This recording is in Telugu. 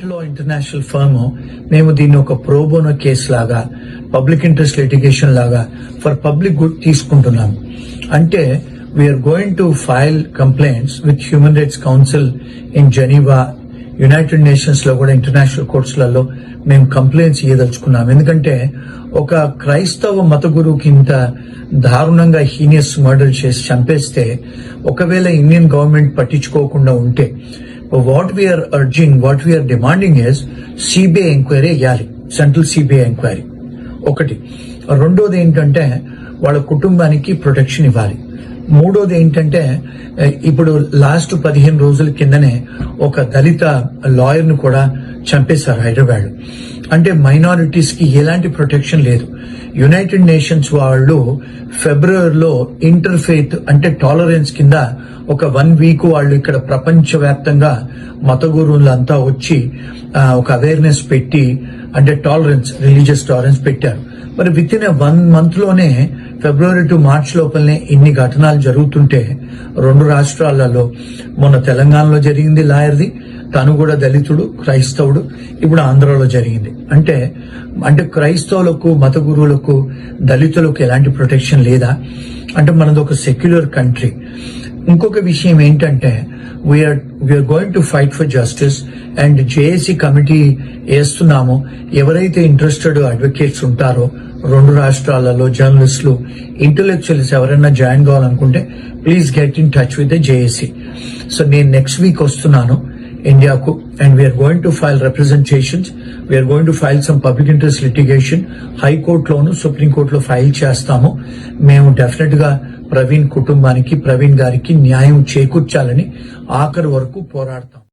ఇంటర్నేషనల్ ఫర్మ్ మేము దీన్ని ఒక ప్రోబోనో కేసు లాగా పబ్లిక్ ఇంట్రెస్ట్ లిటిగేషన్ లాగా ఫర్ పబ్లిక్ గుడ్ తీసుకుంటున్నాం అంటే we're going to file complaints with human rights council in Geneva United నేషన్స్లో కూడా ఇంటర్నేషనల్ కోర్ట్స్లలో మేము కంప్లైంట్స్ ఇయ్యదలుచుకున్నాం ఎందుకంటే ఒక క్రైస్తవ మత గురువుకి ఇంత దారుణంగా హీనియస్ మర్డర్ చేసి చంపేస్తే ఒకవేళ ఇండియన్ గవర్నమెంట్ పట్టించుకోకుండా ఉంటే what we're urging what we're demanding is CBI enquiry వేయాలి సెంట్రల్ సిబిఐ ఎంక్వైరీ ఒకటి. రెండోది ఏంటంటే వాళ్ళ కుటుంబానికి ప్రొటెక్షన్ ఇవ్వాలి. మూడోది ఏంటంటే ఇప్పుడు లాస్ట్ పదిహేను రోజుల కిందనే ఒక దళిత లాయర్ను కూడా చంపేశారు హైదరాబాద్ అంటే మైనారిటీస్కి ఎలాంటి ప్రొటెక్షన్ లేదు. యునైటెడ్ నేషన్స్ వాళ్ళు ఫిబ్రవరిలో ఇంటర్ అంటే టాలరెన్స్ కింద ఒక వన్ వీక్ వాళ్ళు ఇక్కడ ప్రపంచవ్యాప్తంగా మత గురువులంతా వచ్చి ఒక అవేర్నెస్ పెట్టి అంటే టాలరెన్స్ రిలీజియస్ టాలరెన్స్ పెట్టారు. మరి విత్ ఇన్ వన్ మంత్లోనే ఫిబ్రవరి టు మార్చ్ లోపలనే ఇన్ని ఘటనలు జరుగుతుంటే రెండు రాష్ట్రాలలో మొన్న తెలంగాణలో జరిగింది లాయర్ది తను కూడా దళితుడు క్రైస్తవుడు ఇప్పుడు ఆంధ్రలో జరిగింది. అంటే అంటే క్రైస్తవులకు మత గురువులకు దళితులకు ఎలాంటి ప్రొటెక్షన్ లేదా? అంటే మనది ఒక సెక్యులర్ కంట్రీ. ఇంకొక విషయం ఏంటంటే we're we're going to fight for justice and JAC committee వేస్తున్నాము. ఎవరైతే ఇంట్రెస్టెడ్ అడ్వకేట్స్ ఉంటారో రెండు రాష్ట్రాలలో జర్నలిస్టులు ఇంటలెక్చువల్స్ ఎవరైనా జాయిన్ కావాలనుకుంటే please get in touch with the JAC so నేను నెక్స్ట్ వీక్ వస్తున్నాను. ఇండియాకు and we're going to file representations we're going to file some public interest litigation హైకోర్టులోను సుప్రీంకోర్టులో ఫైల్ చేస్తాము. మేము డెఫినెట్గా ప్రవీణ్ కుటుంబానికి ప్రవీణ్ గారికి న్యాయం చేకూర్చాలని ఆఖరి వరకు పోరాడతాం.